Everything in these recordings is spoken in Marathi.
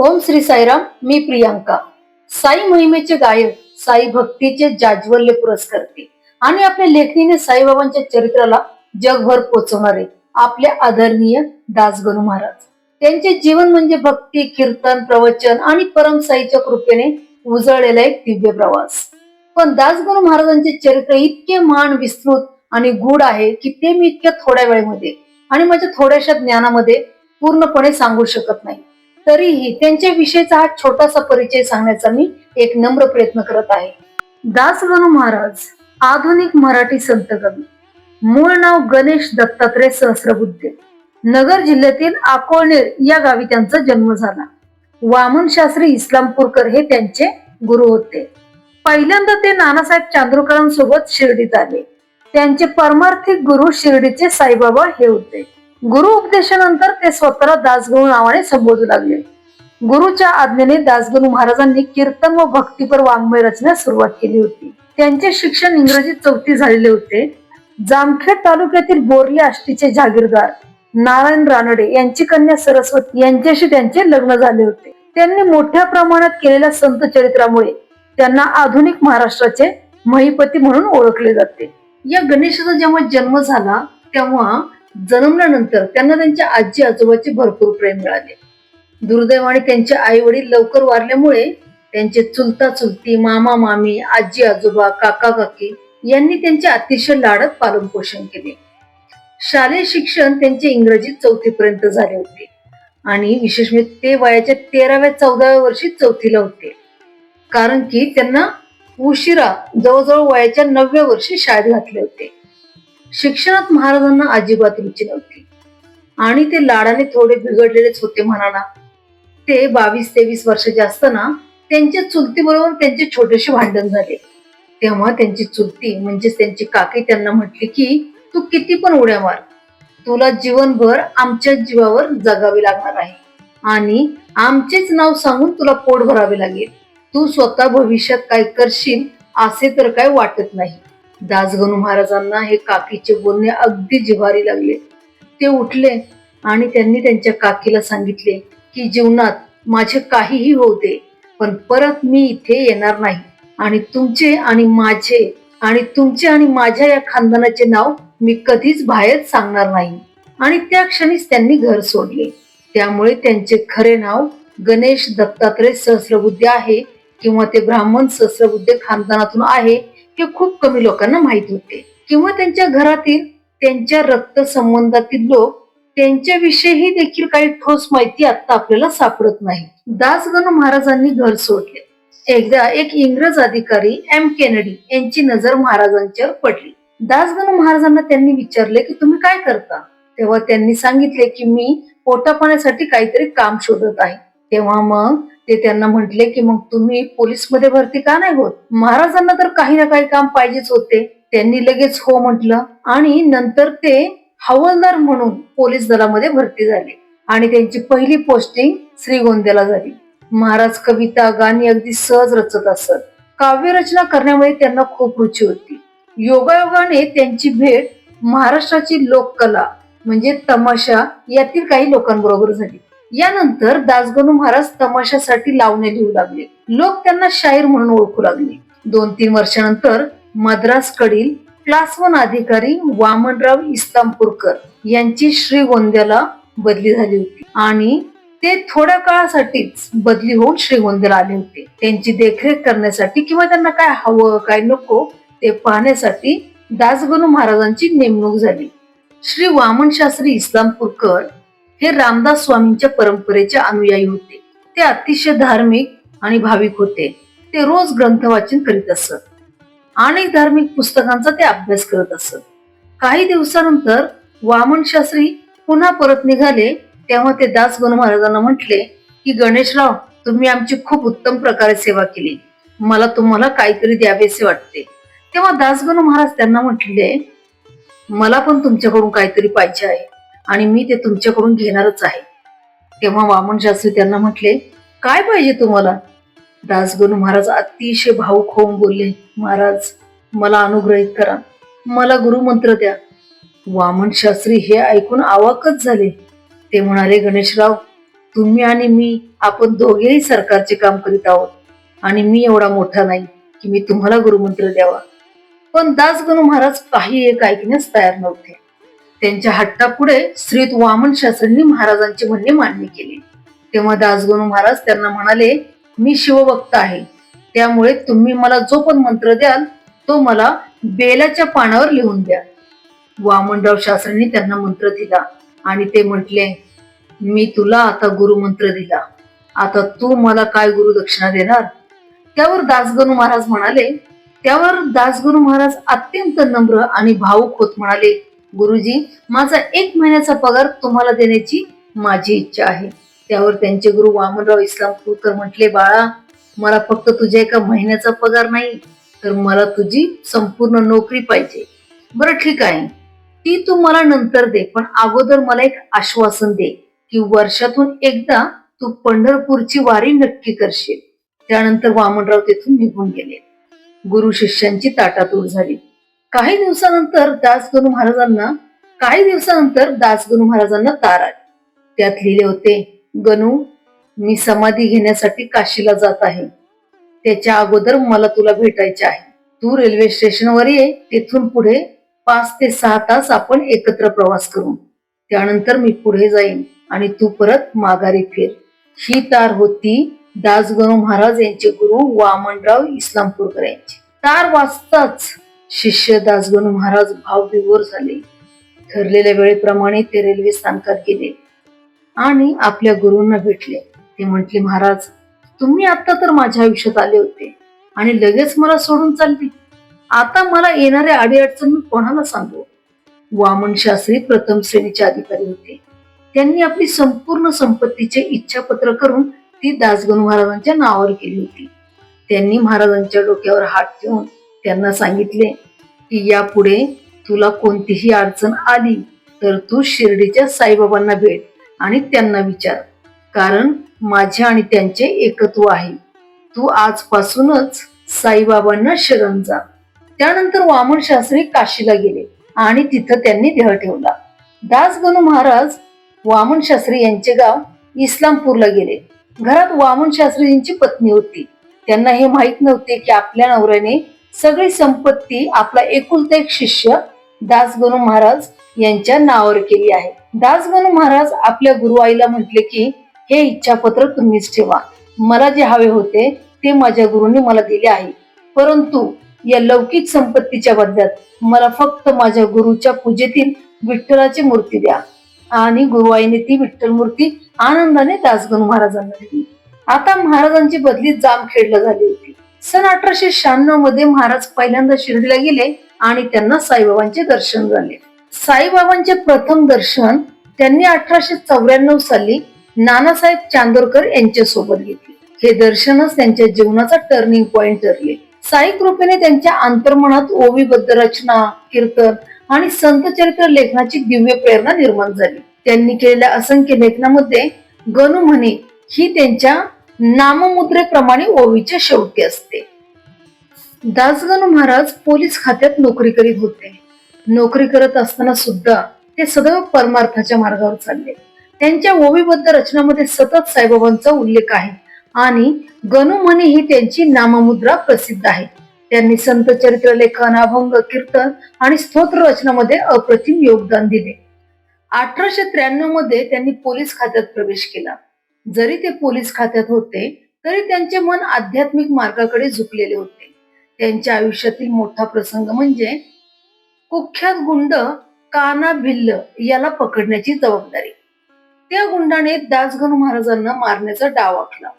ओम श्री साईराम मी प्रियांका. साई महिमेचे गायक साई भक्तीचे जाज्वल्य पुरस्कर्ते आणि आपल्या लेखणीने साईबाबांच्या चरित्राला जगभर पोचवणारे आपले आदरणीय दासगणू महाराज. त्यांचे जीवन म्हणजे भक्ती कीर्तन प्रवचन आणि परम साईच्या कृपेने उजळलेला एक दिव्य प्रवास. पण दासगणू महाराजांचे चरित्र इतके महान विस्तृत आणि गूढ आहे की ते मी इतक्या थोड्या वेळेमध्ये आणि माझ्या थोड्याशा ज्ञानामध्ये पूर्णपणे सांगू शकत नाही. तरीही त्यांच्याविषयीचा हा छोटासा परिचय सांगण्याचा मी एक नम्र प्रयत्न करत आहे. दासगणू महाराज आधुनिक मराठी संत कवी मूळ नाव गणेश दत्तात्रय सहस्रबुद्धे. नगर जिल्ह्यातील आकोळनेर या गावी त्यांचा जन्म झाला. वामन शास्त्री इस्लामपूरकर हे त्यांचे गुरु होते. पहिल्यांदा ते नानासाहेब चांद्रकरांसोबत शिर्डीत आले. त्यांचे परमार्थिक गुरु शिर्डीचे साईबाबा हे होते. गुरु उपदेशानंतर ते स्वतःला दासगुरु नावाने संबोधू लागले. गुरुच्या आज्ञेने दासगुरु महाराजांनी कीर्तन व भक्तीपर वाङ्मय रचण्यास सुरुवात केली होती. त्यांचे शिक्षण इंग्रजी चौथी झालेले होते. जामखेड तालुक्यातील बोरले आष्टीचे जागीरदार नारायण रानडे यांची कन्या सरस्वती यांच्याशी त्यांचे लग्न झाले होते. त्यांनी मोठ्या प्रमाणात केलेल्या संत चरित्रामुळे त्यांना आधुनिक महाराष्ट्राचे महिपती म्हणून ओळखले जाते. या गणेशाचा जेव्हा जन्म झाला तेव्हा जन्मल्यानंतर त्यांना त्यांच्या आजी आजोबाचे भरपूर प्रेम मिळाले. दुर्दैवाने त्यांचे आई वडील लवकर वारल्यामुळे त्यांचे चुलता चुलती मामा मामी आजी आजोबा काका काकी यांनी त्यांचे अतिशय लाडत पालन पोषण केले. शालेय शिक्षण त्यांचे इंग्रजी चौथीपर्यंत झाले होते आणि विशेष म्हणजे ते वयाच्या तेराव्या चौदाव्या वर्षी चौथीला होते. कारण की त्यांना उशिरा जवळजवळ वयाच्या नवव्या वर्षी शाळेत घातले होते. शिक्षणात महाराजांना अजिबात रुची नव्हती. आणि ते लाडाने थोडे बिघडलेलेच होते म्हणाला. ते बावीस तेवीस वर्षाचे असताना त्यांच्या चुलतीबरोबर त्यांचे छोटेसे भांडण झाले. तेव्हा त्यांची चुलती म्हणजेच त्यांची काकी त्यांना म्हटली की तू किती पण उड्या मार. तुला जीवनभर आमच्या जीवावर जगावे लागणार आहे. आणि आमचेच नाव सांगून तुला पोट भरावे लागेल. तू स्वतः भविष्यात काय करशील असे तर काय वाटत नाही. दासगणू महाराजांना हे काकीचे बोलणे अगदी जिव्हारी लागले. ते उठले आणि त्यांनी त्यांच्या काकीला सांगितले की जीवनात माझे काहीही होते पण परत मी इथे येणार नाही. आणि तुमचे आणि माझे आणि तुमचे आणि माझ्या या खानदानाचे नाव मी कधीच बाहेर सांगणार नाही. आणि त्या क्षणीच त्यांनी घर सोडले. त्यामुळे त्यांचे खरे नाव गणेश दत्तात्रय सहस्रबुद्धे आहे किंवा ते ब्राह्मण सहस्रबुद्धे खानदानातून आहे हे खूप कमी लोकांना माहीत होते. किंवा त्यांच्या घरातील त्यांच्या रक्त संबंधातील लोक त्यांच्याविषयी देखील काही ठोस माहिती आता आपल्याला सापडत नाही. दासगणू महाराजांनी घर सोडले. एकदा एक इंग्रज अधिकारी एम केनेडी यांची नजर महाराजांच्यावर पडली. दासगणू महाराजांना त्यांनी विचारले की तुम्ही काय करता? तेव्हा त्यांनी सांगितले की मी पोटापाण्यासाठी काहीतरी काम शोधत आहे. तेव्हा मग ते त्यांना म्हटले की मग तुम्ही पोलीसमध्ये भरती का नाही होत? महाराजांना तर काही ना काही काम पाहिजेच होते. त्यांनी लगेच हो म्हटलं आणि नंतर ते हवालदार म्हणून पोलीस दलामध्ये भरती झाले आणि त्यांची पहिली पोस्टिंग श्रीगोंद्याला झाली. महाराज कविता गाणी अगदी सहज रचत असत. काव्यरचना करण्यामध्ये त्यांना खूप रुची होती. योगायोगाने त्यांची भेट महाराष्ट्राची लोककला म्हणजे तमाशा यातील काही लोकांबरोबर झाली. यानंतर दासगणू महाराज तमाशासाठी लावणे लिहू लागले. लोक त्यांना शाहीर म्हणून ओळखू लागले. दोन तीन वर्षानंतर मद्रास कडील क्लास वन अधिकारी वामनराव इस्तामपूरकर यांची श्रीगोंद्याला बदली झाली होती आणि ते थोड्या काळासाठीच बदली होऊन श्रीगोंद्याला आले होते. त्यांची देखरेख करण्यासाठी किंवा त्यांना काय हवं काय नको ते पाहण्यासाठी दासगणू महाराजांची नेमणूक झाली. श्री वामन शास्त्री इस्लामपूरकर हे रामदास स्वामींच्या परंपरेचे अनुयायी होते. ते अतिशय धार्मिक आणि भाविक होते. ते रोज ग्रंथ वाचन करीत असत. अनेक धार्मिक पुस्तकांचा ते अभ्यास करत असत. काही दिवसानंतर वामन शास्त्री पुन्हा परत निघाले तेव्हा ते दासगणू महाराजांना म्हटले की गणेशराव तुम्ही आमची खूप उत्तम प्रकारे सेवा केली. मला तुम्हाला काहीतरी द्यावेसे वाटते. तेव्हा दासगणू महाराज त्यांना म्हटले मला पण तुमच्याकडून काहीतरी पाहिजे आहे. आणि मी ते तुमच्याकडून घेणारच आहे. तेव्हा वामन शास्त्री त्यांना म्हटले काय पाहिजे तुम्हाला? दासगुरु महाराज अतिशय भाऊक होऊन बोलले महाराज मला अनुग्रहित करा. मला गुरुमंत्र द्या. वामन शास्त्री हे ऐकून आवाकच झाले. ते म्हणाले गणेशराव तुम्ही आणि मी आपण दोघेही सरकारचे काम करीत आहोत आणि मी एवढा मोठा नाही की मी तुम्हाला गुरुमंत्र द्यावा. पण दासगणू महाराज काही एक ऐकण्यास तयार नव्हते. त्यांच्या हट्टापुढे श्रीत वामन शास्त्रींनी महाराजांचे म्हणणे मान्य केले. तेव्हा दासगणू महाराज त्यांना म्हणाले मी शिवभक्त आहे. त्यामुळे तुम्ही मला जो पण मंत्र द्याल तो मला बेलाच्या पानावर लिहून द्या. वामनराव शास्त्रींनी त्यांना मंत्र दिला आणि ते म्हटले मी तुला आता गुरुमंत्र दिला. आता तू मला काय गुरुदक्षिणा देणार? त्यावर दासगणू महाराज म्हणाले त्यावर दासगुरु महाराज अत्यंत नम्र आणि भावुक होत म्हणाले गुरुजी माझा एक महिन्याचा पगार तुम्हाला देण्याची माझी इच्छा आहे. त्यावर त्यांचे गुरु वामनराव इस्लामपूरकर म्हटले बाळा मला फक्त तुझ्या एका महिन्याचा पगार नाही तर मला तुझी संपूर्ण नोकरी पाहिजे. बरं ठीक आहे. ती तू मला नंतर दे पण अगोदर मला एक आश्वासन दे की वर्षातून एकदा तू पंढरपूरची वारी नक्की करशील. त्यानंतर वामनराव तेथून निघून गेले. गुरु शिष्यांची ताटातूट झाली. काही दिवसानंतर दासगुरु महाराजांना काही दिवसानंतर दासगुरु महाराजांना तार आली. त्यात लिहिले होते गणू मी समाधी घेण्यासाठी काशीला जात आहे. त्याच्या अगोदर मला तुला भेटायचे आहे. तू रेल्वे स्टेशनवर ये तिथून पुढे पाच ते सहा तास आपण एकत्र प्रवास करू. त्यानंतर मी पुढे जाईन आणि तू परत माघारी फिर. ही तार होती दासगुरु महाराज यांचे गुरु वामनराव इस्लामपूरकर यांचे. तार वाचताच शिष्य दासगणू महाराज भावविभोर झाले. ठरलेल्या वेळेप्रमाणे ते रेल्वे स्थानकात गेले. आणि आपल्या गुरूंना भेटले. ते म्हटले महाराज तुम्ही आता तर माझ्या आयुष्यात आले होते आणि लगेच मला सोडून चालले. आता मला येणाऱ्या अडीअडचण मी कोणाला सांगू? वामन शास्त्री प्रथम श्रेणीचे अधिकारी होते. त्यांनी आपली संपूर्ण संपत्तीचे इच्छापत्र करून ती दासगणू महाराजांच्या नावावर केली होती. त्यांनी महाराजांच्या डोक्यावर हात ठेवून त्यांना सांगितले की यापुढे तुला कोणतीही अडचण आली तर तू शिर्डीच्या साईबाबांना भेट आणि त्यांना विचार. कारण माझे आणि त्यांचे एकत्व आहे. तू आजपासूनच साईबाबांना शरण जा. त्यानंतर वामन शास्त्री काशीला गेले आणि तिथं त्यांनी देह ठेवला. दासगणू महाराज वामन शास्त्री यांचे गाव इस्लामपूरला गेले. घरात वामन शास्त्रीजींची पत्नी होती. त्यांना हे माहीत नव्हते की आपल्या नवऱ्याने सगळी संपत्ती आपला एकुलता एक शिष्य दासगणू महाराज यांच्या नावावर केली आहे. दासगणू महाराज आपल्या गुरुआईला म्हटले की हे इच्छापत्र तुम्हीच ठेवा. मला जे हवे होते ते माझ्या गुरुने मला दिले आहे. परंतु या लौकिक संपत्तीच्या बदल्यात मला फक्त माझ्या गुरुच्या पूजेतील विठ्ठलाची मूर्ती द्या. आणि गुरुआईने ती विठ्ठल मूर्ती आनंदाने दासगणू महाराजांना दिली. आता महाराजांची बदली जामखेडला झाली होती. सन अठराशे शहाण्णवमध्ये महाराज पहिल्यांदा शिर्डीला गेले आणि त्यांना साईबाबांचे दर्शन झाले. साईबाबांचे प्रथम दर्शन त्यांनी अठराशे चौऱ्याण्णव साली नानासाहेब चांदोरकर यांच्या सोबत घेतले. हे दर्शनच त्यांच्या जीवनाचा टर्निंग पॉइंट ठरले. साई कृपेने त्यांच्या अंतर्मनात ओवीबद्ध रचना कीर्तन आणि संत चरित्र लेखनाची दिव्य प्रेरणा निर्माण झाली. त्यांनी केलेल्या असंख्य लेखनामध्ये गणू म्हणे ही त्यांच्या नाममुद्रेप्रमाणे ओवीच्या शेवटी असते. दासगणू महाराज पोलीस खात्यात नोकरी करीत होते. नोकरी करत असताना सुद्धा ते सदैव परमार्थाच्या मार्गावर चालले. त्यांच्या ओवीबद्ध रचनामध्ये सतत साईबाबांचा उल्लेख आहे आणि गणू म्हणे ही त्यांची नाममुद्रा प्रसिद्ध आहे. त्यांनी संत चरित्र लेखन अभंग कीर्तन आणि स्तोत्र रचनामध्ये अप्रतिम योगदान दिले. अठराशे त्र्याण्णवमध्ये त्यांनी पोलीस खात्यात प्रवेश केला. जरी ते पोलीस खात्यात होते तरी त्यांचे मन आध्यात्मिक मार्गाकडे झुकलेले होते. त्यांच्या आयुष्यातील मोठा प्रसंग म्हणजे कुख्यात गुंड काना भिल्ल याला पकडण्याची जबाबदारी. त्या गुंडाने दासगणू महाराजांना मारण्याचा डाव आखला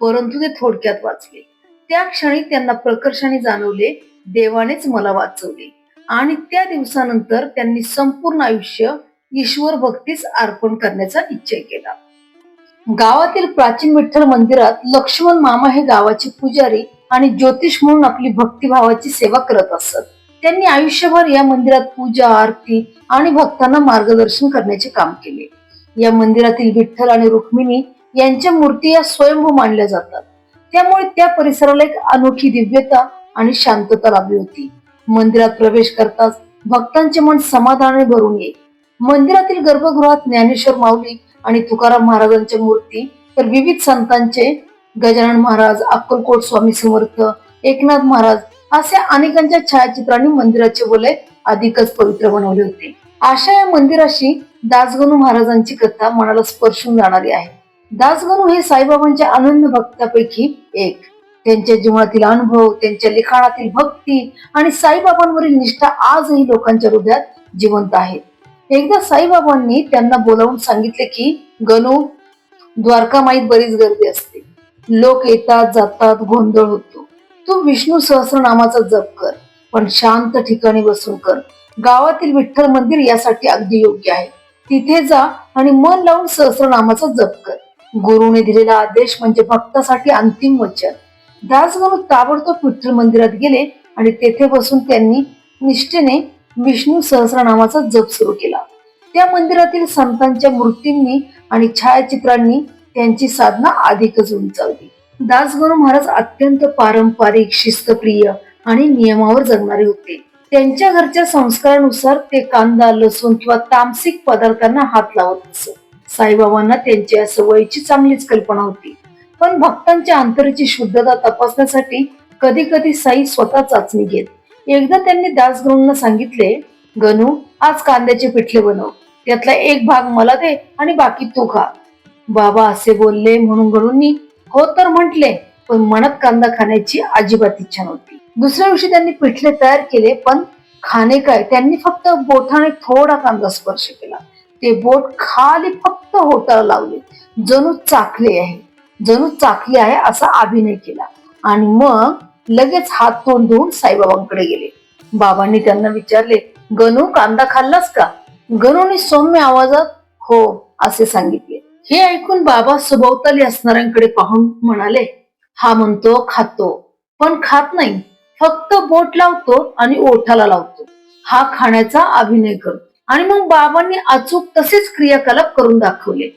परंतु ते थोडक्यात वाचले. त्या क्षणी त्यांना प्रकर्षाने जाणवले देवानेच मला वाचवले. आणि त्या दिवसानंतर त्यांनी संपूर्ण आयुष्य ईश्वर भक्तीस अर्पण करण्याचा निश्चय केला. गावातील प्राचीन विठ्ठल मंदिरात लक्ष्मण मामा हे गावाचे पुजारी आणि ज्योतिष म्हणून आपली भक्तिभावाची सेवा करत असत. त्यांनी आयुष्यभर या मंदिरात पूजा आरती आणि भक्तांना मार्गदर्शन करण्याचे काम केले. या मंदिरातील विठ्ठल आणि रुक्मिणी यांच्या मूर्ती या स्वयंभू मानल्या जातात. त्यामुळे त्या परिसराला एक अनोखी दिव्यता आणि शांतता लाभली होती. मंदिरात प्रवेश करताच भक्तांचे मन समाधानाने भरून येईल. मंदिरातील गर्भगृहात ज्ञानेश्वर माऊली आणि तुकाराम महाराजांच्या मूर्ती तर विविध संतांचे गजानन महाराज अक्कलकोट स्वामी समर्थ एकनाथ महाराज असे अनेकांच्या छायाचित्रांनी मंदिराचे बोले अधिकच पवित्र बनवले होते. अशा या मंदिराशी दासगणू महाराजांची कथा मनाला स्पर्शून जाणारी आहे. दासगणू हे साईबाबांच्या अनन्य भक्तापैकी एक. त्यांच्या जीवनातील अनुभव त्यांच्या लिखाणातील भक्ती आणि साईबाबांवरील निष्ठा आजही लोकांच्या हृदयात जिवंत आहेत एकदा साईबाबांनी त्यांना बोलावून सांगितले की गणू द्वारकामाईत बरीच गर्दी असते. लोक येतात जातात गोंधळ होतो. तू विष्णू सहस्रनामाचा जप कर पण शांत ठिकाणी बसून कर. गावातील विठ्ठल मंदिर यासाठी अगदी योग्य आहे. तिथे जा आणि मन लावून सहस्रनामाचा जप कर. गुरुने दिलेला आदेश म्हणजे भक्तासाठी अंतिम वचन. दासगणू ताबडतोब विठ्ठल मंदिरात गेले आणि तेथे बसून त्यांनी निष्ठेने विष्णू सहस्रनामाचा जप सुरू केला. त्या मंदिरातील संतांच्या मूर्तींनी आणि छायाचित्रांनी त्यांची साधना अधिकच उंचावली. दासगुरु महाराज अत्यंत पारंपरिक शिस्तप्रिय आणि नियमावर जगणारे होते. त्यांच्या घरच्या संस्कारानुसार ते कांदा लसूण किंवा तामसिक पदार्थांना हात लावत असत. साईबाबांना त्यांच्या सवयीची चांगलीच कल्पना होती. पण भक्तांच्या अंतरीची शुद्धता तपासण्यासाठी कधी कधी साई स्वतः चाचणी घेत. एकदा त्यांनी दासगणूंना सांगितले गणू आज कांद्याचे पिठले बनव. त्यातला एक भाग मला दे आणि बाकी तू खा. बाबा असे बोलले म्हणून गणूंनी हो तर म्हटले पण मनात कांदा खाण्याची अजिबात इच्छा नव्हती. दुसऱ्या दिवशी त्यांनी पिठले तयार केले पण खाणे काय त्यांनी फक्त बोटाने थोडा कांदा स्पर्श केला. ते बोट खाली फक्त होटाला लावले. जणू चाकले आहे. जणू चाकले आहे असा अभिनय केला. आणि मग लगेच हात तोंड धुवून साईबाबांकडे गेले. बाबांनी त्यांना विचारले गणू कांदा खाल्लास का? गणूने सौम्य आवाजात हो असे सांगितले. हे ऐकून बाबा सभोवताली असणाऱ्यांकडे पाहून म्हणाले हा म्हणतो खातो. पण खात नाही. फक्त बोट लावतो आणि ओठाला लावतो. हा खाण्याचा अभिनय करतो. आणि मग बाबांनी अचूक तसेच क्रियाकलाप करून दाखवले.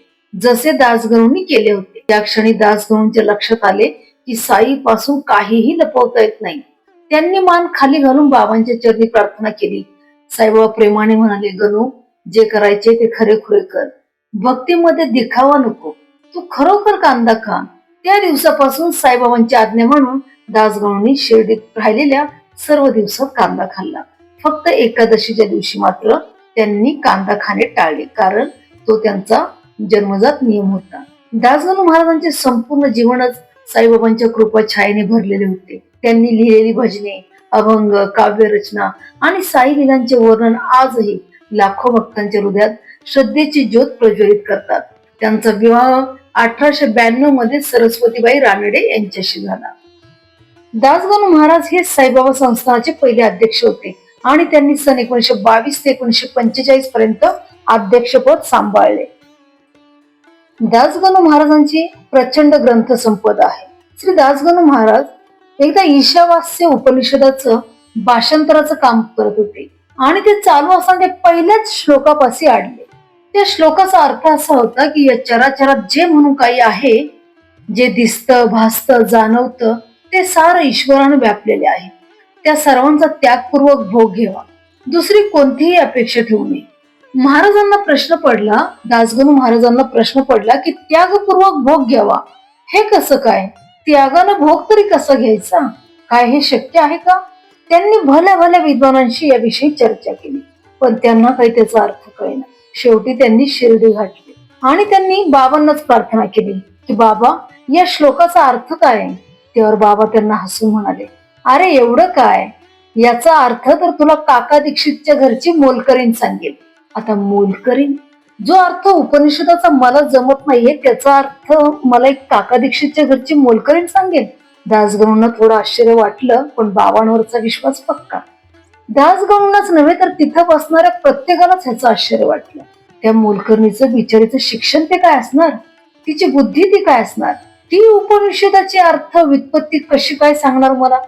जसे दासगणूंनी केले होते. त्या क्षणी दासगणूंच्या लक्षात आले की साई पासून काहीही लपवता येत नाही. त्यांनी मान खाली घालून बाबांच्या चरणी प्रार्थना केली. साईबाबा प्रेमाने म्हणाले गणू जे करायचे ते खरे खुरे कर. भक्तीमध्ये दिखावा नको. तू खरोखर कांदा खा. त्या दिवसापासून साईबाबांची आज्ञा म्हणून दासगणूंनी शिर्डीत राहिलेल्या सर्व दिवसात कांदा खाल्ला. फक्त एकादशीच्या दिवशी मात्र त्यांनी कांदा खाणे टाळले कारण तो त्यांचा जन्मजात नियम होता. दासगणू महाराजांचे संपूर्ण जीवनच साईबाबांच्या कृपा छायेने भरलेले होते. त्यांनी लिहिलेली भजने अभंग काव्यरचना आणि साई लिलांचे वर्णन आजही लाखो भक्तांच्या हृदयात श्रद्धेची ज्योत प्रज्वलित करतात. त्यांचा विवाह अठराशे ब्याण्णवमध्ये सरस्वतीबाई रानडे यांच्याशी झाला. दासगणू महाराज हे साईबाबा संस्थानाचे पहिले अध्यक्ष होते आणि त्यांनी सन एकोणीशे बावीस ते एकोणीशे पंचेचाळीस पर्यंत अध्यक्षपद सांभाळले. दासगणू महाराजांची प्रचंड ग्रंथ संपदा आहे. श्री दासगणू महाराज एकदा ईशावास्य उपनिषदाचं भाषांतराचं काम करत होते आणि ते चालू असताना ते पहिल्याच श्लोकापाशी आडले त्या श्लोकाचा अर्थ असा होता की या चराचरात जे म्हणून काही आहे जे दिसतं भासतं जाणवतं ते सारं ईश्वरानं व्यापलेले आहे. त्या सर्वांचा त्यागपूर्वक भोग घ्यावा. दुसरी कोणतीही अपेक्षा ठेवू नये. महाराजांना प्रश्न पडला दासगणू महाराजांना प्रश्न पडला की त्यागपूर्वक भोग घ्यावा. हे कसं काय? त्यागानं भोग तरी कसा घ्यायचा? काय हे शक्य आहे का? त्यांनी भल्या भल्या विद्वानांशी याविषयी चर्चा केली पण त्यांना काही त्याचा अर्थ कळेना. शेवटी त्यांनी शिर्डी घातली आणि त्यांनी बाबांनाच प्रार्थना केली की बाबा या श्लोकाचा अर्थ काय? त्यावर बाबा त्यांना हसून म्हणाले अरे एवढं काय? याचा अर्थ तर तुला काका दीक्षितच्या घरची मोलकरीन सांगेल. आता मोलकरी जो अर्थ उपनिषदाचा मला जमत नाहीये त्याचा अर्थ मला एक काका दीक्षितच्या घरची मोलकरीण सांगेल दासगणूंना थोडं आश्चर्य वाटलं पण बाबांवरचा विश्वास पक्का. दासगणूंनाच नव्हे तर तिथं बसणाऱ्या प्रत्येकालाच ह्याचं आश्चर्य वाटलं. त्या मोलकर्णीचं बिचारीचं शिक्षण ते काय असणार? तिची बुद्धी ती काय असणार? ती उपनिषदाची अर्थ व्युत्पत्ती कशी काय सांगणार मला?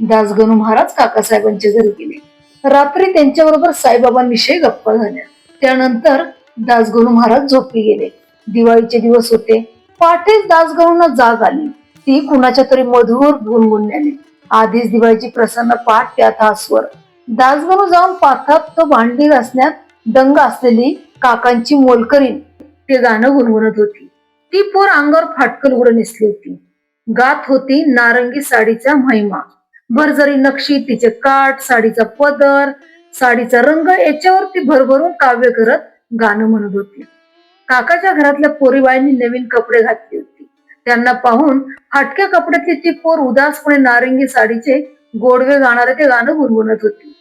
दासगणू महाराज काकासाहेबांच्या घरी गेले. रात्री त्यांच्याबरोबर साईबाबांविषयी गप्पा झाल्या. त्यानंतर दासगुरू महाराज झोपी गेले. दिवाळीचे दिवस होते. पाठीच दासगुरूंना जाग आली. ती कुणाच्या तरी मधुर गुणगुणल्याने आधीच दिवाळीची प्रसन्न पाठ त्यात हा स्वर. दासगणू जाऊन पाथात तो भांडी घासण्यात दंग असलेली काकांची मोलकरीन ते गाणं गुणगुणत होती. ती पोर अंगावर फाटकल उघड नेसली होती. गात होती नारंगी साडीचा महिमा. भरजरी नक्षी तिचे काठ साडीचा पदर साडीचा रंग याच्यावरती भरभरून काव्य करत गाणं म्हणत होती. काकाच्या घरातल्या पोरीबाईंनी नवीन कपडे घातले होते. त्यांना पाहून फाटक्या कपड्यातली ती पोर उदासपणे नारंगी साडीचे गोडवे गाणारे ते गाणं गुणगुणत होती.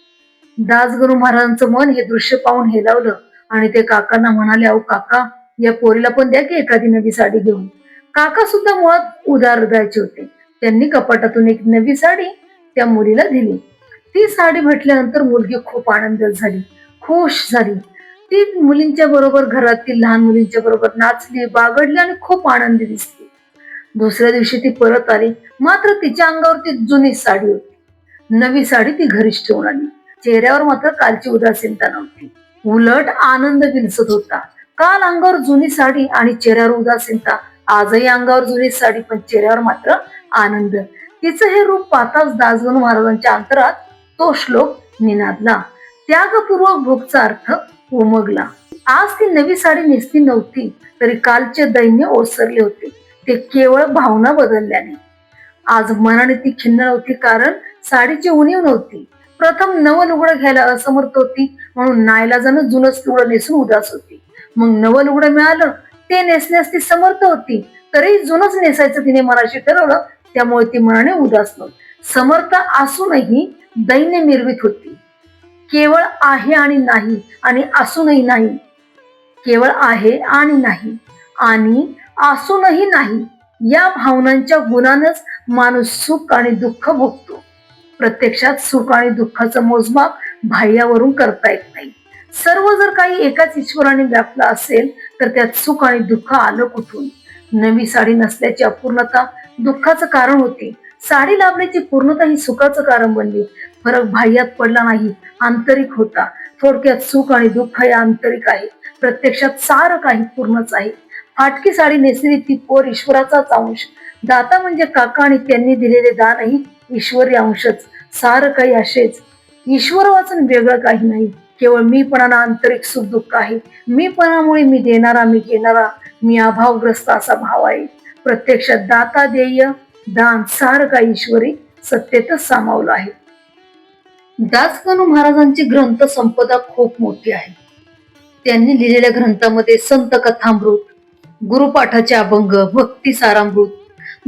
दासगुरु महाराजांचं मन हे दृश्य पाहून हेलावलं आणि ते काकांना म्हणाले अहो काका या पोरीला पण द्या की एखादी नवी साडी घेऊन. काका सुद्धा मुळात उदार हृदयाचे होते. त्यांनी कपाटातून एक नवी साडी त्या मुलीला दिली. ती साडी भेटल्यानंतर मुलगी खूप आनंद झाली खुश झाली. ती मुलींच्या बरोबर घरातील लहान मुलींच्या बरोबर नाचली बागडली आणि खूप आनंदी दिसली. दुसऱ्या दिवशी ती परत आली मात्र तिच्या अंगावरती जुनी साडी होती. नवी साडी ती घरीच ठेवून आली. चेहऱ्यावर मात्र कालची उदासीनता नव्हती. उलट आनंद विलसत होता. काल अंगावर जुनी साडी आणि चेहऱ्यावर उदासीनता. आजही अंगावर जुनी साडी पण चेहऱ्यावर मात्र आनंद. तिचं हे रूप पाहताच दासगणू महाराजांच्या अंतरात तो श्लोक निनादला. त्यागपूर्वक भोगचा अर्थ उमगला. आज ती नवी साडी नेसली नव्हती तरी कालचे दैन्य ओसरले होते. ते केवळ भावना बदलल्याने. आज मनाने ती खिन्न नव्हती कारण साडीची उणीव नव्हती. प्रथम नवं लुगडं घ्यायला असमर्थ होती म्हणून नाईलाजानं जुनच लुगडं नेसून उदास होती. मग नवं लुगडं मिळालं ते नेसण्यास ती समर्थ होती तरी जुनच नेसायचं तिने मनाशी ठरवलं त्यामुळे ती मनाने उदास नव्हती. समर्थ असूनही दैन्य निर्मित होती. केवळ आहे आणि नाही आणि असूनही नाही. केवळ आहे आणि नाही आणि असूनही नाही या भावनांच्या गुणानच माणूस सुख आणि दुःख भोगतो. प्रत्यक्षात सुख आणि दुःखाचं मोजमाप बाह्यावरून करता येत नाही. सर्व जर काही एकाच ईश्वराने व्यापला असेल तर त्यात सुख आणि दुःख आलं कुठून? नवी साडी नसल्याची अपूर्णता दुःखाचं कारण होते. साडी लाभण्याची पूर्णता ही सुखाचं कारण बनली. फरक बाह्यात पडला नाही आंतरिक होता. थोडक्यात सुख आणि दुःख हे आंतरिक आहे. प्रत्यक्षात सारं काही पूर्णच आहे. फाटकी साडी नेसलेली ती पोर ईश्वराचाच अंश. दाता म्हणजे काका आणि त्यांनी दिलेले दानही ईश्वरी अंशच. सारं काही असेच. ईश्वर वाचन वेगळं काही नाही. केवळ मीपणाना आंतरिक सुख दुःख आहे. मीपणामुळे मी देणारा मी घेणारा मी अभावग्रस्त असा भाव आहे. प्रत्यक्षात दाता देय दान सार का ईश्वरी सत्तेतच सामावलं आहे. दासगणू महाराजांची ग्रंथ संपदा खूप मोठी आहे. त्यांनी लिहिलेल्या ग्रंथामध्ये संत कथामृत गुरुपाठाचे अभंग भक्ती सारामृत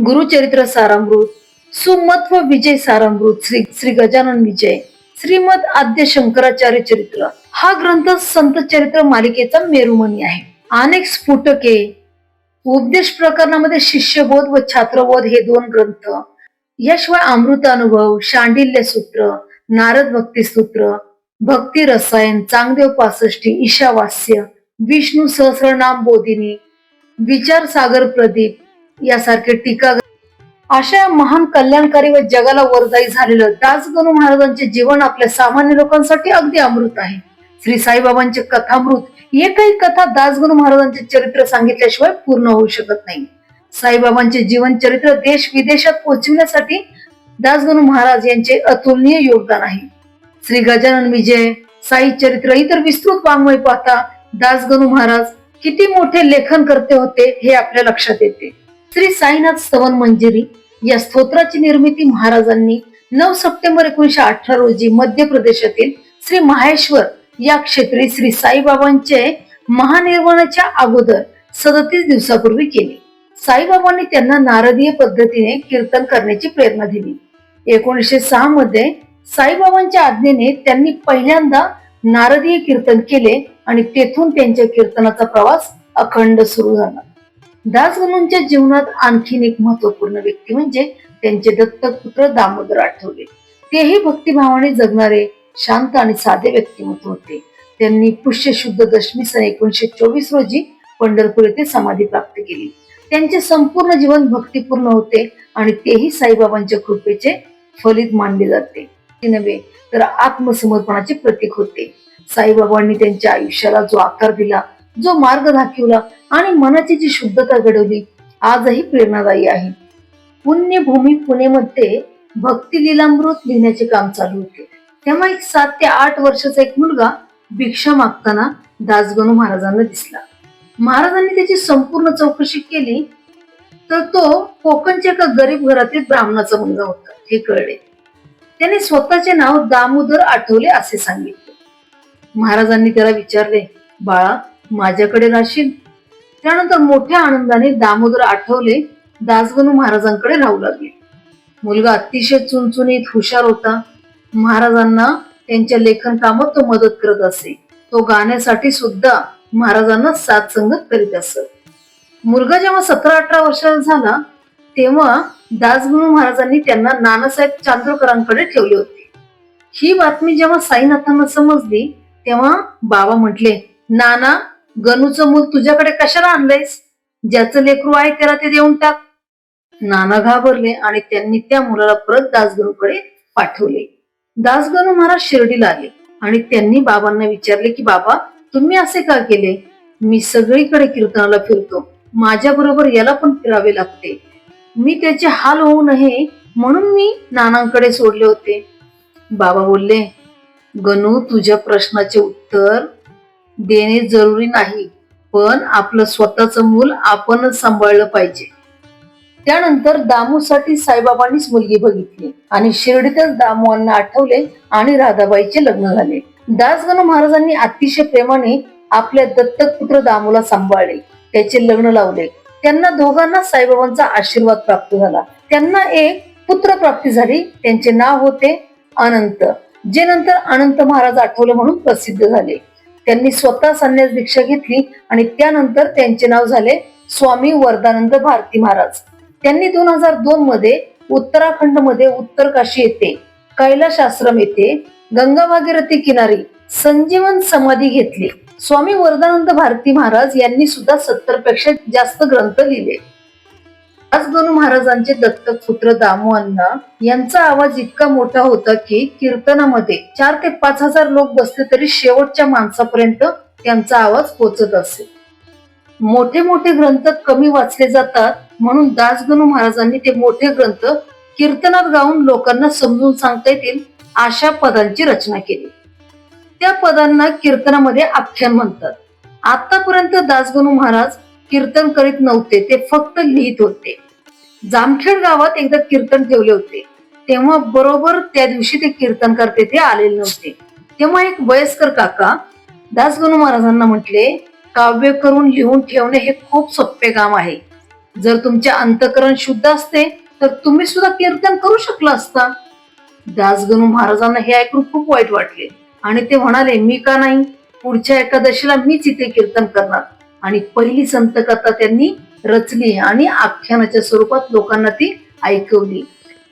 गुरुचरित्र सारामृत व विजय सारामृत श्री श्री गजानन विजय श्रीमद आद्य शंकराचार्य चरित्र हा ग्रंथ संत चरित्र मालिकेचा मेरुमणी आहे. अनेक स्फुटके उपदेश प्रकरणामध्ये शिष्यबोध व छात्रबोध हे दोन ग्रंथ याशिवाय अमृत अनुभव शांडिल्य सूत्र नारद भक्ती सूत्र भक्ती रसायन चांगदेव पासष्टी ईशावास्य विष्णू सहस्रनाम बोधिनी विचार सागर प्रदीप यासारखे टीका अशा या महान कल्याणकारी व जगाला वरदाई झालेलं दासगणू महाराजांचे जीवन आपल्या सामान्य लोकांसाठी अगदी अमृत आहे. श्री साईबाबांचे कथामृत एकही कथा दासगणू महाराजांचे चरित्र सांगितल्याशिवाय पूर्ण होऊ शकत नाही. साईबाबांचे जीवन चरित्र देश विदेशात पोहोचविण्यासाठी दासगणू महाराज यांचे अतुलनीय योगदान आहे. श्री गजानन विजय साई चरित्र इतर विस्तृत वाङ्मय पाहता दासगणू महाराज किती मोठे लेखन करते होते हे आपल्या लक्षात येते. श्री साईनाथ स्तवन मंजिरी या स्तोत्राची निर्मिती महाराजांनी नऊ सप्टेंबर एकोणीशे अठरा रोजी मध्य प्रदेशातील श्री माहेश्वर या क्षेत्री श्री साईबाबांचे महानिर्वाणाच्या अगोदर सदतीस दिवसापूर्वी केले. साईबाबांनी त्यांना नारदीय पद्धतीने कीर्तन करण्याची प्रेरणा दिली. एकोणीसशे सहा मध्ये साईबाबांच्या आज्ञेने त्यांनी पहिल्यांदा नारदीय कीर्तन केले आणि तेथून त्यांच्या कीर्तनाचा प्रवास अखंड सुरू झाला. दासगणूंच्या जीवनात आणखीन एक महत्त्वपूर्ण व्यक्ती म्हणजे त्यांचे दत्तक पुत्र दामोदर आठवले. तेही भक्तिभावाने जगणारे शांत आणि साधे व्यक्तिमत्व होते. त्यांनी पुष्य शुद्ध दशमी सन एकोणीशे चोवीस रोजी पंढरपूर येथे समाधी प्राप्त केली. त्यांचे संपूर्ण जीवन भक्तिपूर्ण होते आणि तेही साईबाबांच्या कृपेचे फलित मानले जाते. नव्हे तर आत्मसमर्पणाचे प्रतीक होते. साईबाबांनी त्यांच्या आयुष्याला जो आकार दिला जो मार्ग दाखवला आणि मनाची जी शुद्धता घडवली आजही प्रेरणादायी आहे. पुण्यभूमी पुणेमध्ये भक्ती लीलामृत लिहिण्याचे काम चालू होते. तेव्हा एक सात ते आठ वर्षाचा एक मुलगा भिक्षा मागताना दासगणू महाराजांना दिसला. महाराजांनी त्याची संपूर्ण चौकशी केली तर तो कोकणच्या एका गरीब घरातील ब्राह्मणाचा मुलगा होता हे कळले. त्याने स्वतःचे नाव दामोदर आठवले असे सांगितले. महाराजांनी त्याला विचारले बाळा माझ्याकडे राहशील? त्यानंतर मोठ्या आनंदाने दामोदर आठवले दासगणू महाराजांकडे राहू लागले. मुलगा अतिशय चुनचुनीत हुशार होता. महाराजांना त्यांच्या लेखन कामात तो मदत करत असे. तो गाण्यासाठी सुद्धा महाराजांना साथ संगत करीत असत मुलगा जेव्हा सतरा अठरा वर्षाचा झाला तेव्हा दासगुरु महाराजांनी त्यांना नानासाहेब चांदोरकरांकडे ठेवले होते. ही बातमी जेव्हा साईनाथांना समजली तेव्हा बाबा म्हटले नाना गणूचं मूल तुझ्याकडे कशाला आणलंयस? ज्याचं लेकरू आहे त्याला ते देऊन टाक. नाना घाबरले आणि त्यांनी त्या मुलाला परत दासगुरूकडे पाठवले. दासगणू महाराज शिर्डीला आले आणि त्यांनी बाबांना विचारले की बाबा तुम्ही असे का केले? मी सगळीकडे कीर्तनाला फिरतो. माझ्या बरोबर याला पण फिरावे लागते. मी त्याचे हाल होऊ नये म्हणून मी नानांकडे सोडले होते. बाबा बोलले गणू तुझ्या प्रश्नाचे उत्तर देणे जरुरी नाही पण आपलं स्वतःच मूल आपणच सांभाळलं पाहिजे. त्यानंतर दामूसाठी साईबाबांनीच मुलगी बघितली आणि शिर्डीतच दामूंना आठवले आणि राधाबाईचे लग्न झाले. दासगण महाराजांनी अतिशय प्रेमाने आपल्या दत्तक पुत्र दामूला सांभाळले त्याचे लग्न लावले. त्यांना दोघांना साईबाबांचा आशीर्वाद प्राप्त झाला. त्यांना एक पुत्र प्राप्ती झाली त्यांचे नाव होते अनंत जे नंतर अनंत महाराज आठवले म्हणून प्रसिद्ध झाले. त्यांनी स्वतः संन्यास दीक्षा घेतली आणि त्यानंतर त्यांचे नाव झाले स्वामी वरदानंद भारती महाराज. त्यांनी दोन हजार दोन मध्ये उत्तराखंडमध्ये उत्तरकाशी येथे कैलाश आश्रम येथे गंगा भागीरथी किनारी संजीवन समाधी घेतली. स्वामी वरदानंद भारती महाराज यांनी सुद्धा सत्तरपेक्षा जास्त ग्रंथ लिहिले. आज दोन महाराजांचे दत्तक पुत्र दामू अण्णा यांचा आवाज इतका मोठा होता की कीर्तनामध्ये चार ते पाच हजार लोक बसले तरी शेवटच्या माणसापर्यंत त्यांचा आवाज पोचत असे. मोठे मोठे ग्रंथ कमी वाचले जातात म्हणून दासगणू महाराजांनी ते मोठे ग्रंथ कीर्तनात गाऊन लोकांना समजून सांगता येतील अशा पदांची रचना केली. त्या पदांना कीर्तनामध्ये आख्यान म्हणतात. आतापर्यंत दासगणू महाराज कीर्तन करीत नव्हते ते फक्त लिहित होते. जामखेड गावात एकदा कीर्तन ठेवले होते. तेव्हा बरोबर त्या दिवशी ते कीर्तन करते ते आलेले नव्हते. तेव्हा एक वयस्कर काका दासगणू महाराजांना म्हटले काव्य करून लिहून ठेवणे हे खूप सोपे काम आहे. जर तुमचे अंतकरण शुद्ध असते तर तुम्ही सुद्धा कीर्तन करू शकला असता. दासगणू महाराजांना हे ऐकून खूप वाईट वाटले. आणि ते म्हणाले मी का नाही? पुढच्या एकादशीला मीच इथे कीर्तन करणार. आणि पहिली संत कथा त्यांनी रचली आणि आख्यानाच्या स्वरूपात लोकांना ती ऐकवली.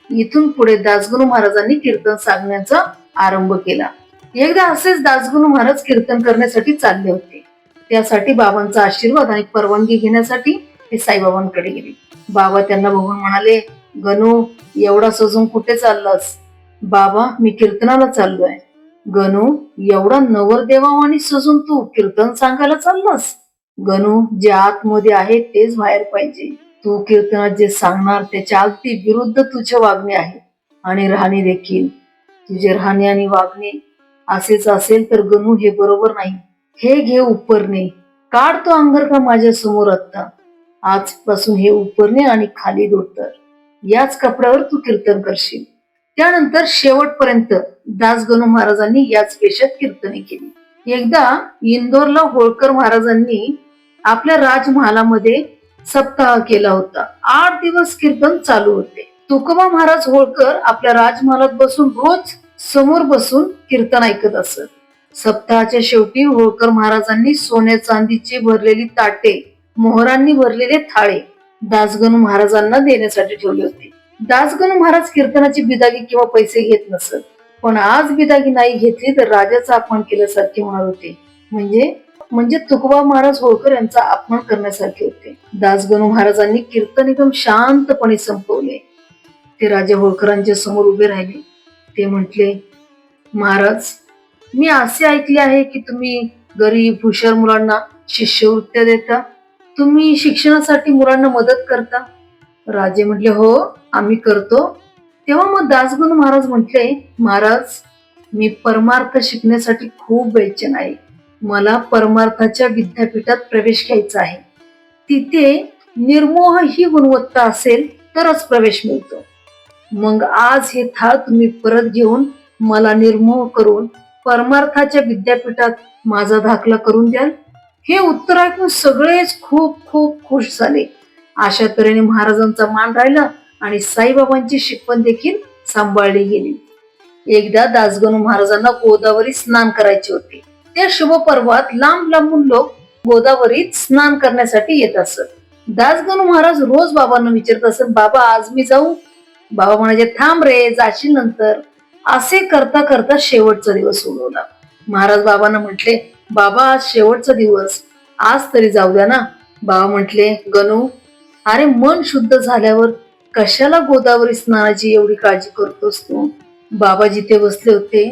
इथून पुढे दासगणू महाराजांनी कीर्तन सांगण्याचा आरंभ केला. एकदा असेच दासगणू महाराज कीर्तन करण्यासाठी चालले होते. त्यासाठी बाबांचा आशीर्वाद आणि परवानगी घेण्यासाठी ते साईबाबांकडे गेले. बाबा त्यांना बघून म्हणाले गणू एवढा सजून कुठे चाललास? बाबा मी कीर्तनाला चाललोय. गणू एवढा नवरदेवावानी सजून तू कीर्तन सांगायला चाललास? गणू जे आतमध्ये आहे तेच बाहेर पाहिजे. तू कीर्तनात जे सांगणार त्याच्या अगदी विरुद्ध तुझे वागणे आहे. आणि राहणे देखील. तुझे राहणे आणि वागणे असेच असेल तर गणू हे बरोबर नाही. हे घे उपरणे. काढ तो अंगरखा माझ्यासमोर आत्ता. आजपासून हे उपरणे आणि खाली दोतर याच कपड्यावर तू कीर्तन करशील. त्यानंतर शेवटपर्यंत दासगणू महाराजांनी याच वेशात कीर्तने केली. एकदा इंदोरला होळकर महाराजांनी आपल्या राजमहालामध्ये सप्ताह केला होता. आठ दिवस कीर्तन चालू होते. तुकोबा महाराज होळकर आपल्या राजमहालात बसून रोज समोर बसून कीर्तन ऐकत असत. सप्ताहाच्या शेवटी होळकर महाराजांनी सोन्या चांदीची भरलेली ताटे मोहरांनी भरलेले थाळे दासगणू महाराजांना देण्यासाठी ठेवले होते. दासगणू महाराज कीर्तनाची बिदागी किंवा पैसे घेत नसत. पण आज बिदागी नाही घेतली तर राजाचा अपमान केल्यासारखे होणार होते. म्हणजे? म्हणजे तुकोबा महाराज होळकर यांचा अपमान करण्यासारखे होते. दासगणू महाराजांनी कीर्तन एकदम शांतपणे संपवले. ते राजा होळकरांच्या समोर उभे राहिले. ते म्हटले महाराज मी असे ऐकले आहे की तुम्ही गरीब हुशार मुलांना शिष्यवृत्त्या देता. तुम्ही शिक्षणासाठी मुलांना मदत करता? राजे म्हटले हो आम्ही करतो. तेव्हा मग दासगुण महाराज म्हटले महाराज मी परमार्थ शिकण्यासाठी खूप बेचन आहे. मला परमार्थाच्या विद्यापीठात प्रवेश घ्यायचा आहे. तिथे निर्मोह ही गुणवत्ता असेल तरच प्रवेश मिळतो. मग आज हे थाळ तुम्ही परत घेऊन मला निर्मोह करून परमार्थाच्या विद्यापीठात माझा दाखला करून द्याल? हे उत्तर ऐकून सगळेच खूप खूप खुश झाले. अशा तऱ्हेने महाराजांचा मान राहिला आणि साईबाबांची शिकवण देखील सांभाळली गेली. एकदा दासगणू महाराजांना गोदावरी स्नान करायचे होते. त्या शुभ पर्वात लांब लांबून लोक गोदावरीत स्नान करण्यासाठी येत असत. दासगणू महाराज रोज बाबांना विचारत असत बाबा आज मी जाऊ? बाबा म्हणायचे थांब रे जाशील नंतर. असे करता करता शेवटचा दिवस उडवला महाराज बाबांना म्हटले बाबा आज शेवटचा दिवस. आज तरी जाऊ द्या ना. बाबा म्हटले गणू अरे मन शुद्ध झाल्यावर कशाला गोदावरी स्नानाची एवढी काळजी करतोस तू? बाबा जिथे बसले होते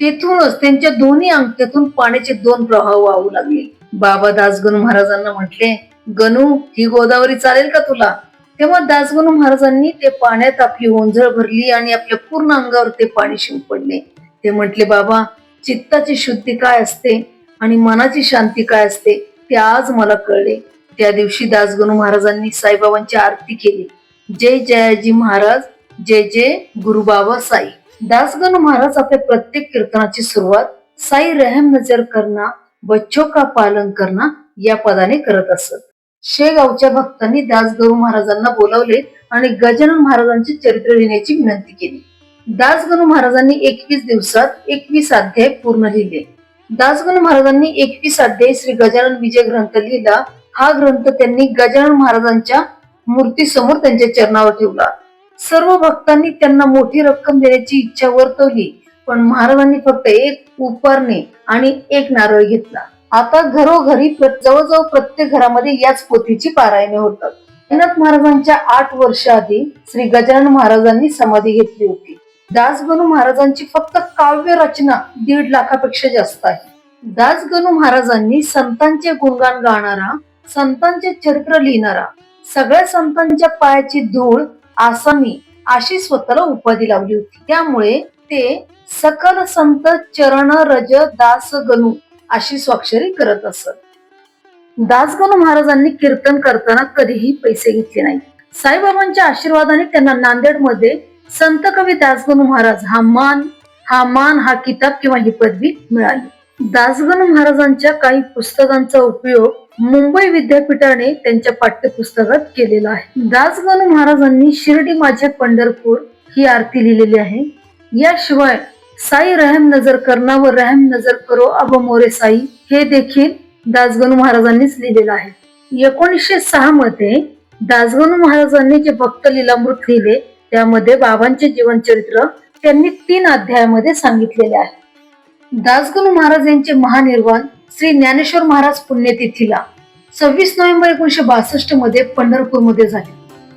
तेथूनच त्यांच्या दोन्ही अंगठ्यातून पाण्याचे दोन प्रवाह वाहू लागले. बाबा दासगणू महाराजांना म्हटले गणू ही गोदावरी चालेल का तुला? तेव्हा दासगणू महाराजांनी ते पाण्यात आपली ओंजळ भरली आणि आपल्या पूर्ण अंगावर ते पाणी शिंपडले. ते म्हटले बाबा चित्ताची शुद्धी काय असते? आणि मनाची शांती काय असते ते आज मला कळले. त्या दिवशी दासगणू महाराजांनी साईबाबांची आरती केली. जय जयाजी महाराज जय जय गुरुबाबा साई. दासगणू महाराज आपल्या प्रत्येक कीर्तनाची सुरुवात साई रहम नजर करना बच्चों का पालन करना या पदाने करत असत. शेगावच्या भक्तांनी दासगणू महाराजांना बोलावले आणि गजानन महाराजांचे चरित्र लिहिण्याची विनंती केली. दासगणू महाराजांनी एकवीस दिवसात एकवीस अध्याय पूर्ण लिहिले. दासगण महाराजांनी एकवीस अध्याय श्री गजानन विजय ग्रंथ लिहिला. हा ग्रंथ त्यांनी गजानन महाराजांच्या मूर्ती समोर त्यांच्या चरणावर ठेवला. सर्व भक्तांनी त्यांना मोठी रक्कम देण्याची इच्छा वर्तवली पण महाराजांनी फक्त एक उपारणे आणि एक नारळ घेतला. आता घरोघरी जवळजवळ प्रत्येक घरामध्ये याच पोथीची पारायणे होतात. महाराजांच्या आठ वर्ष आधी श्री गजानन महाराजांनी समाधी घेतली होती. दासगणू महाराजांची फक्त काव्य रचना दीड लाखापेक्षा जास्त आहे. दासगणू महाराजांनी संतांचे गुणगान गाणारा संतांचे चरित्र लिहिणारा सगळ्या संतांच्या पायाची धूळ आसामी अशी स्वतःला उपाधी लावली होती. त्यामुळे ते सकल संत चरण रज दास गणू अशी स्वाक्षरी करत असत. दासगणू महाराजांनी कीर्तन करताना कधीही पैसे घेतले नाही साईबाबांच्या आशीर्वादाने त्यांना नांदेडमध्ये संत कवी दासगणू महाराज हा मान हा मान हा किताब किंवा ही पदवी मिळाली. दासगणू महाराजांच्या काही पुस्तकांचा उपयोग मुंबई विद्यापीठाने त्यांच्या पाठ्यपुस्तकात केलेला आहे. दासगणू महाराजांनी शिर्डी माझे पंढरपूर ही आरती लिहिलेली आहे. याशिवाय साई रहम नजर करना व रहम नजर करो अब मोरे साई हे देखील दासगणू महाराजांनीच लिहिलेलं आहे. एकोणीसशे सहा मध्ये दासगणू महाराजांनी जे भक्त लिलामृत लिहिले त्यामध्ये बाबांचे जीवनचरित्र त्यांनी तीन अध्यायामध्ये सांगितलेले आहे. दासगणू महाराज यांचे महानिर्वाण श्री ज्ञानेश्वर महाराज पुण्यतिथीला सव्वीस नोव्हेंबर एकोणीशे बासष्टमध्ये पंढरपूरमध्ये झाले.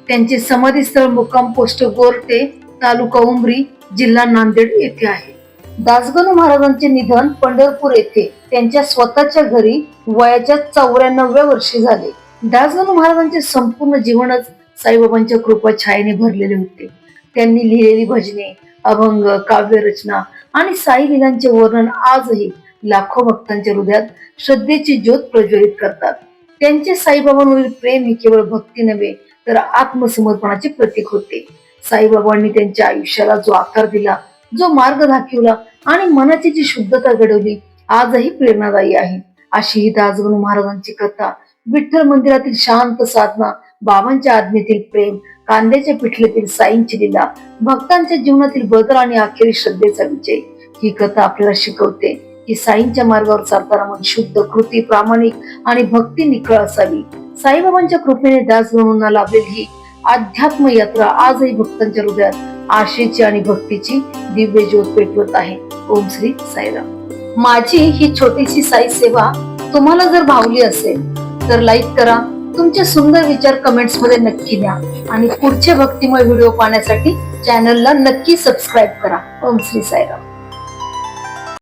त्यांचे समाधी स्थळ मुक्काम पोस्ट गोरटे तालुका उमरी जिल्हा नांदेड येथे आहे. दासगणू महाराजांचे निधन पंढरपूर येथे त्यांच्या स्वतःच्या घरी वयाच्या चौऱ्याण्णव्या वर्षी झाले. दासगणू महाराजांचे संपूर्ण जीवनच साईबाबांच्या कृपा छायेने भरलेले होते. त्यांनी लिहिलेली भजने अभंग काव्यरचना आणि साई लिलांचे वर्णन आजही लाखो भक्तांच्या हृदयात श्रद्धेची ज्योत प्रज्वलित करतात. त्यांचे साईबाबांवरील प्रेम हे केवळ भक्ती नव्हे तर आत्मसमर्पणाचे प्रतीक होते. साईबाबांनी त्यांच्या आयुष्याला जो आकार दिला जो मार्ग दाखवला आणि मनाची जी शुद्धता घडवली आजही प्रेरणादायी आहे. अशी ही दासगणू महाराजांची कथा विठ्ठल मंदिरातील शांत साधना बाबांच्या आज्ञेतील प्रेम कांद्याच्या पिठलेतील साईंची लीला भक्तांच्या जीवनातील बदल आणि अखेरी श्रद्धेचा विजय. ही कथा आपल्याला शिकवते की साईंच्या मार्गावर चालताना मन शुद्ध कृती प्रामाणिक आणि भक्ती निकळ असावी. साईबाबांच्या कृपेने म्हणून लाभलेली ही अध्यात्म यात्रा आजही भक्तांच्या हृदयात आशेची आणि भक्तीची दिव्य ज्योत पेटवत आहे. ओम श्री साईराम. माझी ही छोटीशी साई सेवा तुम्हाला जर भावली असेल तर लाईक करा तुमचे सुंदर विचार कमेंट्समध्ये नक्की द्या. आणि पुढचे भक्तिमय व्हिडिओ पाहण्यासाठी चॅनलला नक्की सबस्क्राईब करा. ओम श्री साईराम.